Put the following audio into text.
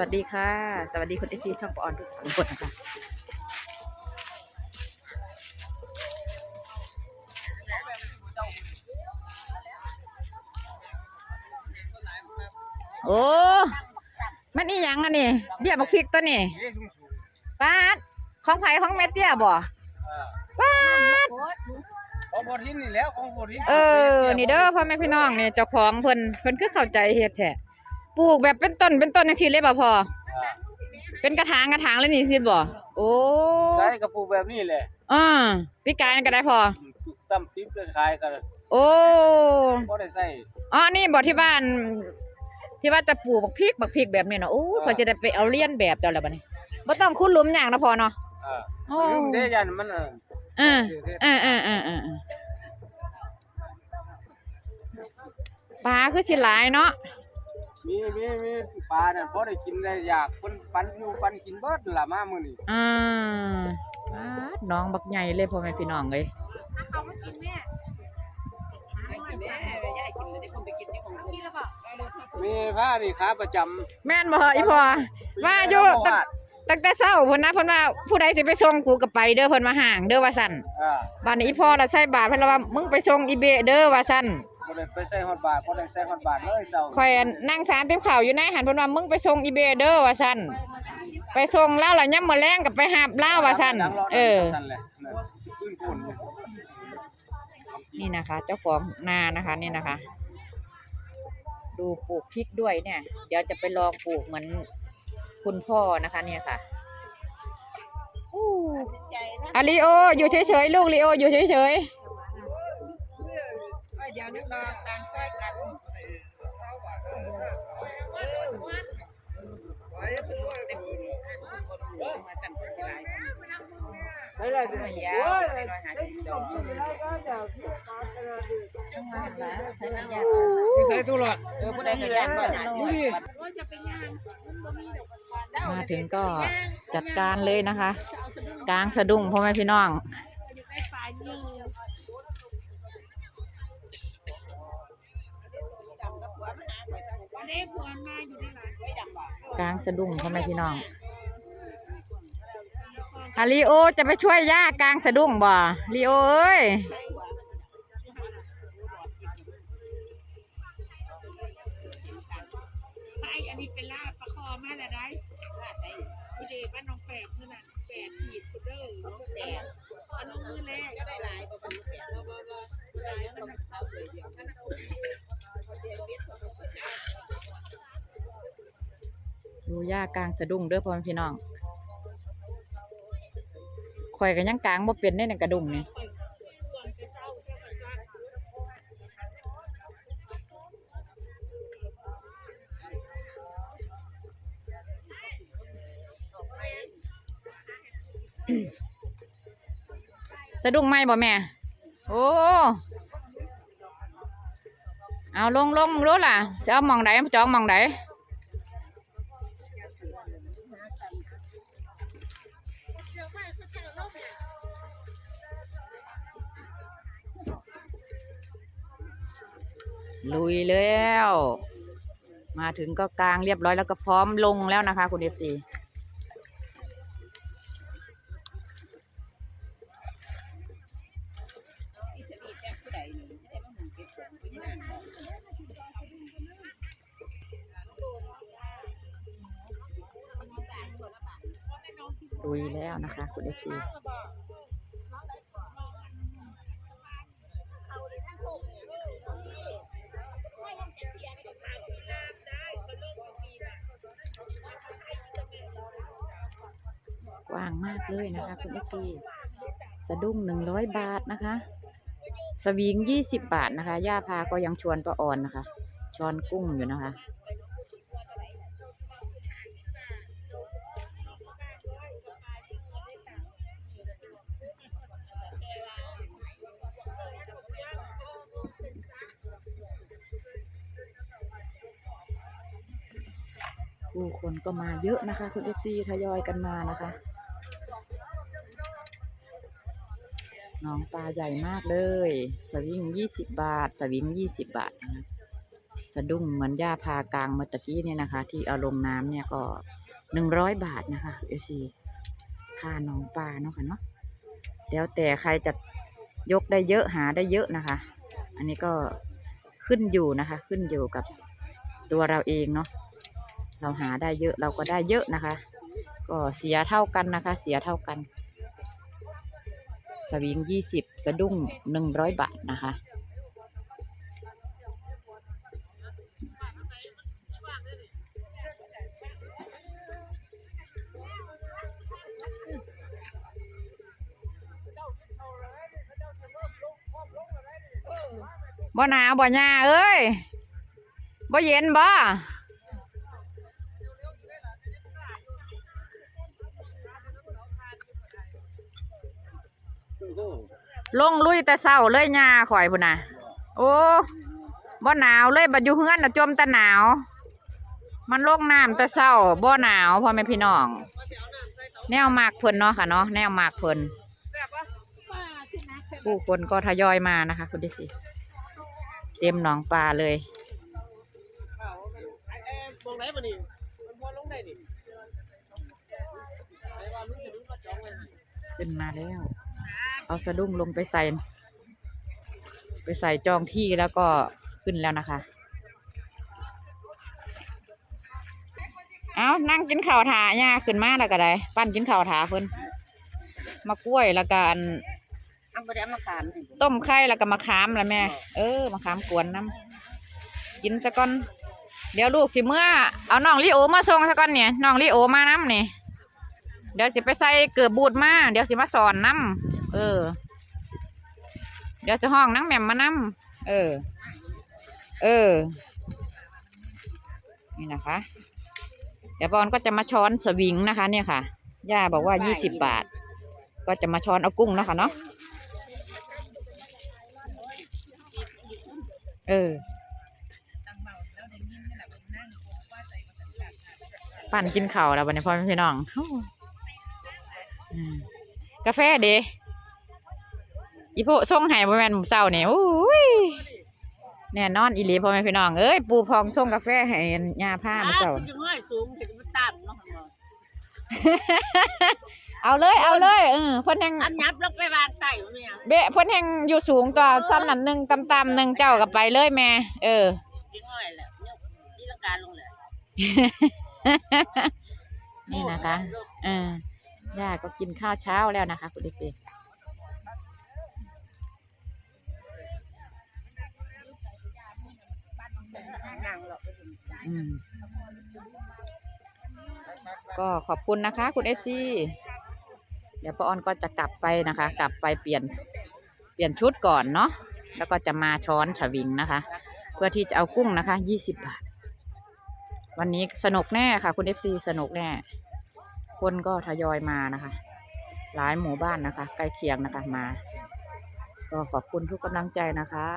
วัสดีค่ะ สวัสดีคุณเอชีช่องปออนทุกสามคนนะคะโอ้มันนี่ยังอันนี่เบี้ยบักพริกตัวนี่ปาดของไผ่ของแม่เตี้ยบ่ปาดของโบทินนี่แล้วของโบทินเออนี่เด้อพ่อแม่พี่น้องนี่เจ้าของเพิ่นเพิ่นคือเข้าใจเฮ็ดแท้ ปลูกแบบเป็นต้นเป็นต้นจังซี่เลยบ่พอเป็นกระถางกระถางเลยนี่สิบ่โอ้ได้กระปูแบบนี้แหละอ่าพี่กายนั่นก็ได้พอตั้มติ๊บเลยขายกันโอ้ก็ได้ใส่อ๋อนี่บ่ที่บ้าน ที่ว่าจะปลูกบักพริกบักพริกแบบนี้เนาะโอ้พอจะได้ไปเอาเลียนแบบเจ้าแล้วบัดนี้บ่ต้องขุดหลุมหยังนะพอเนาะอ่าโอ้ลืมได้ยันมันอะเออเออเออเออเออเออปลาคือสิหลายเนาะ มีมีมีปลาน่ะพอได้กินได้อยากเพิ่นปันอยู่ปันกินเบิดล่ะมามื้อนี้อ่าปลาดน้องบักใหญ่เลยพ่อแม่พี่น้องเลยมีผ้านี่ขาประจำแม่นบ่อีพ่อว่าอยู่ตั้งตั้งแต่เช้าเพิ่นนะเพิ่นว่าผู้ใดสิไปส่งกูก็ไปเด้อเพิ่นมาห่างเด้อว่าซั่นอ่า บัดนี้อีพ่อละใส่บาทเพิ่นละว่ามึงไปส่งอีเบะเด้อว่าซั่น บ่ได้ไปใส่ฮอดบาทบ่ได้ใส่ฮอดบาทเลยเซาข่อยนั่งสารเต็มข่าวอยู่ในหันเพิ่นว่ามึงไปส่งอีเบะเด้อว่าซั่นไปส่งแล้วล่ะย่ํมื้อแลงก็ไปหาบลาวว่าซั่นเออซั่นแหละนั่นตื้นโคนเนี่ยนี่นะคะ เจ้าของนานะคะนี่นะคะ ดูปลูกพริกด้วยเนี่ย เดี๋ยวจะไปลองปลูกเหมือนคุณพ่อนะคะเนี่ยค่ะอู้อะลีโอ อยู่เฉยๆลูกลีโออยู่เฉยเดี๋ย วนึกรอต่างช่วยกันใช่ได้สิยาวไปรอยหาที่ดอกใส่ตู้หลอดเออผู้ใดก็ย่านรอยหาที่ดอกๆมาถึงก็จัดการเลยนะคะ กลางสะดุ้งพ่อแม่พี่น้อง กลางสะดุ้งพ่อแม่พี่น้องอาลีโอจะไปช่วยย่ากลางสะดุ้งบ่ลีโอเอ้ยไปอันนี้เป็นลาบประคอมาแล้วได้พี่เดบ้านน้องแฝดนั่นน่ะแฝดขีดพุดเด้อแฝดอันลงมือแรกก็ได้หลายบ่บ่แปดบ่บ่บ่หลายมันเอาเลยเดียว ดูย่ากลางสะดุ้งเด้อพ่อพี่น้องข่อยก็ยังกลางบ่เป็นได้ในกระดุมนี่สะดุ้งไหมบ่แม่ โอ้ เอาลงลงรู้ล่ะจะเอามองไหนจองมองไหน ลุยแล้ว มาถึงก็กลางเรียบร้อยแล้วก็พร้อมลงแล้วนะคะ คุณเอฟซี ลุยแล้วนะคะ คุณเอฟซีกว้างมากเลยนะคะ คุณเอฟซีสะดุ้งหนึ่งร้อยบาทนะคะ สวิงยี่สิบบาทนะคะ ย่าพาก็ยังชวนป้าอ่อนนะคะชอนกุ้งอยู่นะคะ ผู้คนก็มาเยอะนะคะ คุณเอฟซีทยอยกันมานะคะน้องปลาใหญ่มากเลย สวิงยี่สิบบาท สวิงยี่สิบบาทนะคะสะดุ้งเหมือนย่าพากลางเมื่อตะกี้เนี่ยนะคะ ที่เอาลงน้ำเนี่ยก็หนึ่งร้อยบาทนะคะ FC ค่าน้องปลาเนาะค่ะเนาะ แล้วแต่ใครจะยกได้เยอะหาได้เยอะนะคะ อันนี้ก็ขึ้นอยู่นะคะ ขึ้นอยู่กับตัวเราเองเนาะเราหาได้เยอะเราก็ได้เยอะนะคะ ก็เสียเท่ากันนะคะ เสียเท่ากัน สวิงยี่สิบสะดุ้งหนึ่งร้อยบาทนะคะ บ่หนาวบ่หยาเอ้ยบ่เย็นบ่ลงลุยแต่เศร้าเลยหญ้าข่อยพุ่นน่ะ โอ้บ่หนาวเลยบัดอยู่เฮือนน่ะจมแต่หนาว มันลงน้ำแต่เศร้าบ่หนาวพ่อแม่พี่น้อง แนวมากเพิ่นเนาะค่ะเนาะแนวมากเพิ่นผู้คนก็ทยอยมานะคะ คุณดิสิ เต็มหนองปลาเลยตรงไหนบ่นี่มันพอลงได้นี่ไอ้ว่าลุงจะลุงมาจองไว้ให้ขึ้นมาแล้ว เอาสะดุ้งลงไปใส่ ไปใส่จองที่แล้วก็ขึ้นแล้วนะคะ เอานั่งกินข้าวถาย่าขึ้นมาแล้วก็ได้ ปั้นกินข้าวถาเพิ่นมากล้วยแล้วกัน เอาบ่ได้เอามาขามสิต้มไข่แล้วก็มะขามละแม่ เออมะขามกวนน้ำกินซะก่อน เดี๋ยวลูกสิเมื่อ เอาน้องลิโอมาส่งซะก่อนเนี่ยน้องลิโอมาน้ำนี่ เดี๋ยวสิไปใส่เกือบบูดมา เดี๋ยวสิมาสอนน้ำเออ เดี๋ยวจะห้องนังแหม่มมาน้ำเออ เออ นี่นะคะ เดี๋ยวปอนก็จะมาช้อนสวิงนะคะ เนี่ยค่ะ ย่าบอกว่ายี่สิบบาท ก็จะมาช้อนเอากุ้งเนาะคะเนาะ เออ ปั่นกินข้าวแล้ววันนี้พ่อแม่พี่น้องโอ้อืมกาแฟเดอีโพส่งให้บ่แม่นหมู่เศร้านี่โอ้ยแน่นอนอีหลีพ่อแม่พี่น้องเอ้ยปูพองส่งกาแฟให้ยาผ้าหมู่เศร้าจะห้อยสูงถึงมันต่ำเนาะ เอาเลยเอาเลยเออเพิ่นยังอันยับลงไปวางใต้บ่เนี่ยเบะเพิ่นยังอยู่สูงกว่าซ้ำนั่นหนึงต่ำๆหนึงเจ้าก็ไปเลยแม่ เออจิงห้อยแหละเนี่ยตีลังกาลงเลยนี่นะคะเออย่าก็กินข้าวเช้าแล้วนะคะคุณเด็กๆนั่งหรอกอืมก็ขอบคุณนะคะ คุณเอฟซีเดี๋ยวป้าออนก็จะกลับไปนะคะ กลับไปเปลี่ยนเปลี่ยนชุดก่อนเนาะแล้วก็จะมาช้อนฉวิงนะคะ เพื่อที่จะเอากุ้งนะคะยี่สิบบาท วันนี้สนุกแน่ค่ะ คุณเอฟซีสนุกแน่ คนก็ทยอยมานะคะ หลายหมู่บ้านนะคะ ใกล้เคียงนะคะมา ก็ขอบคุณทุกกำลังใจนะคะ